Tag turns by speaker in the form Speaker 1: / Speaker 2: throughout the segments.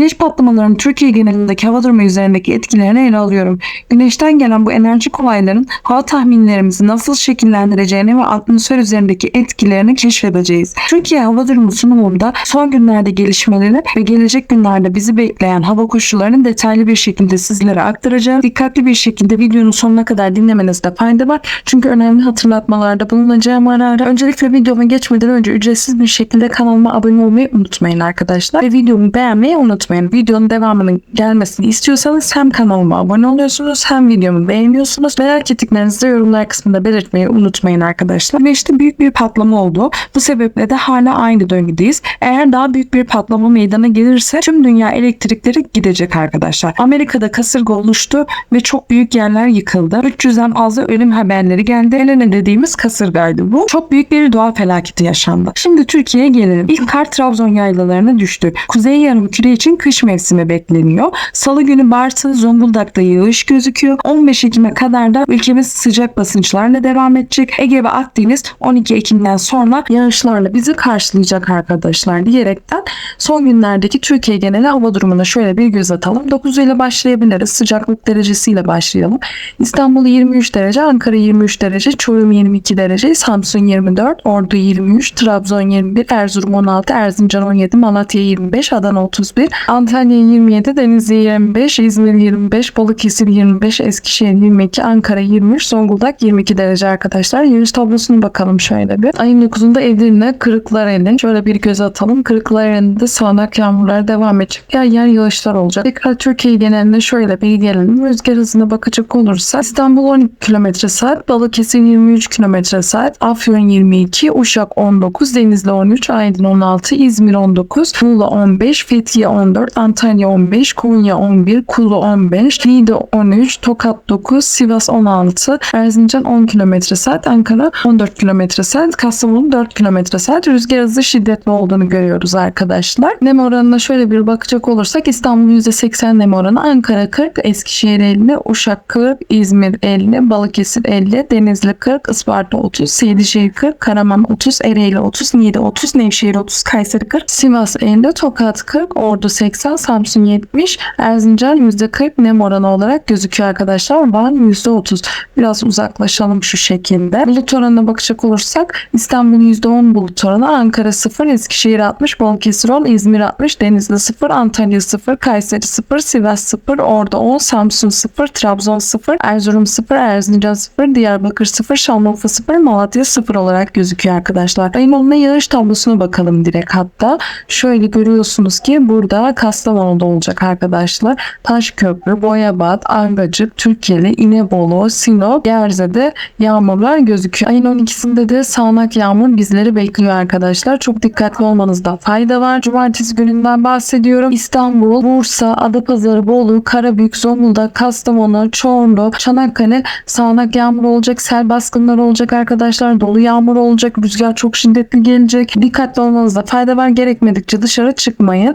Speaker 1: Güneş patlamalarının Türkiye genelindeki hava durumu üzerindeki etkilerini ele alıyorum. Güneşten gelen bu enerjik olayların hava tahminlerimizi nasıl şekillendireceğini ve atmosfer üzerindeki etkilerini keşfedeceğiz. Türkiye hava durumu sunumunda son günlerde gelişmeleri ve gelecek günlerde bizi bekleyen hava koşullarını detaylı bir şekilde sizlere aktaracağım. Dikkatli bir şekilde videonun sonuna kadar dinlemenizde fayda var. Çünkü önemli hatırlatmalarda bulunacağım ara ara. Öncelikle videoma geçmeden önce ücretsiz bir şekilde kanalıma abone olmayı unutmayın arkadaşlar. Ve videomu beğenmeyi unutmayın. Videonun devamının gelmesini istiyorsanız hem kanalıma abone oluyorsunuz hem videomu beğeniyorsunuz. Merak ettiklerinizi de yorumlar kısmında belirtmeyi unutmayın arkadaşlar. Güneşte büyük bir patlama oldu. Bu sebeple de hala aynı döngüdeyiz. Eğer daha büyük bir patlama meydana gelirse tüm dünya elektrikleri gidecek arkadaşlar. Amerika'da kasırga oluştu ve çok büyük yerler yıkıldı. 300'den fazla ölüm haberleri geldi. Elene dediğimiz kasırgaydı bu. Çok büyük bir doğa felaketi yaşandı. Şimdi Türkiye'ye gelelim. İlk kar Trabzon yaylalarına düştü. Kuzey yarımküre için kış mevsimi bekleniyor. Salı günü Bartın, Zonguldak'ta yağış gözüküyor. 15 Ekim'e kadar da ülkemiz sıcak basınçlarla devam edecek. Ege ve Akdeniz 12 Ekim'den sonra yağışlarla bizi karşılayacak arkadaşlar diyerekten son günlerdeki Türkiye geneli hava durumuna şöyle bir göz atalım. 9 ile başlayabiliriz. Sıcaklık derecesiyle başlayalım. İstanbul 23 derece, Ankara 23 derece, Çorum 22 derece, Samsun 24, Ordu 23, Trabzon 21, Erzurum 16, Erzincan 17, Malatya 25, Adana 31, Antalya 27, Denizli 25, İzmir 25, Balıkesir 25, Eskişehir 22, Ankara 23, Zonguldak 22 derece arkadaşlar. Yağış tablosuna bakalım şöyle bir. Ayın 9'unda Edirne, Kırıklareli. Şöyle bir göz atalım. Kırıklareli'nde sağanak yağmurlar devam edecek. Yer yer yağışlar olacak. Tekrar Türkiye geneline şöyle bir gelelim. Rüzgar hızına bakacak olursa İstanbul 12 km saat, Balıkesir 23 km saat, Afyon 22, Uşak 19, Denizli 13, Aydın 16, İzmir 19, Muğla 15, Fethiye 14, Antalya 15, Konya 11, Kulu 15, Niğde 13, Tokat 9, Sivas 16, Erzincan 10 km saat, Ankara 14 km saat, Kastamonu 4 km saat. Rüzgar hızı şiddetli olduğunu görüyoruz arkadaşlar. Nem oranına şöyle bir bakacak olursak İstanbul %80 nem oranı, Ankara 40, Eskişehir 50, Uşak 40, İzmir 50, Balıkesir 50, Denizli 40, Isparta 30, Seydişehir 40, Karaman 30, Ereğli 30, Niğde 30, Nevşehir 30, Kayseri 40, Sivas 50, Tokat 40, Ordu 80, Samsun 70, Erzincan %40 nem oranı olarak gözüküyor arkadaşlar. Van %30. Biraz uzaklaşalım şu şekilde. Bulut oranına bakacak olursak İstanbul %10 bulut oranı, Ankara 0, Eskişehir 60, Balıkesir 10, İzmir 60, Denizli 0, Antalya 0, Kayseri 0, Sivas 0, Ordu 10, Samsun 0, Trabzon 0, Erzurum 0, Erzincan 0, Diyarbakır 0, Şanlıurfa 0, Malatya 0 olarak gözüküyor arkadaşlar. Ayın onunla yağış tablosuna bakalım direkt hatta. Şöyle görüyorsunuz ki burada Kastamonu'da olacak arkadaşlar. Taşköprü, Boyabat, Argacık, Türkiye'li, İnebolu, Sinop, Gerze'de yağmurlar gözüküyor. Ayın 12'sinde de sağanak yağmur bizleri bekliyor arkadaşlar. Çok dikkatli olmanızda fayda var. Cumartesi gününden bahsediyorum. İstanbul, Bursa, Adapazarı, Bolu, Karabük, Zonguldak, Kastamonu, Çorlu, Çanakkale sağanak yağmur olacak. Sel baskınları olacak arkadaşlar. Dolu yağmur olacak. Rüzgar çok şiddetli gelecek. Dikkatli olmanızda fayda var. Gerekmedikçe dışarı çıkmayın.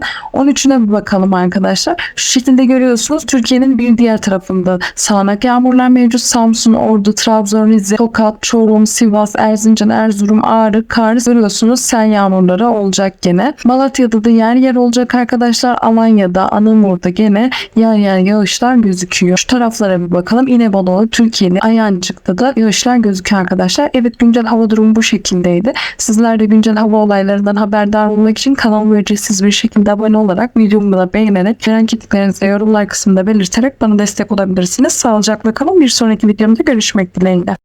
Speaker 1: 13'üne bir bakalım arkadaşlar. Şu şekilde görüyorsunuz. Türkiye'nin bir diğer tarafında sağanak yağmurlar mevcut. Samsun, Ordu, Trabzon, Rize, Tokat, Çorum, Sivas, Erzincan, Erzurum, Ağrı, Kars görüyorsunuz sel yağmurları olacak gene. Malatya'da da yer yer olacak arkadaşlar. Alanya'da, Anamur'da gene yer yer yağışlar gözüküyor. Şu taraflara bir bakalım. İnebolu, Türkiye'nin Ayancık'ta da yağışlar gözüküyor arkadaşlar. Evet güncel hava durumu bu şekildeydi. Sizler de güncel hava olaylarından haberdar olmak için kanalıma ücretsiz bir şekilde abone olarak videomu da beğenerek merak ettiklerinizi yorumlar kısmında belirterek bana destek olabilirsiniz. Sağlıcakla kalın. Bir sonraki videomda görüşmek dileğiyle.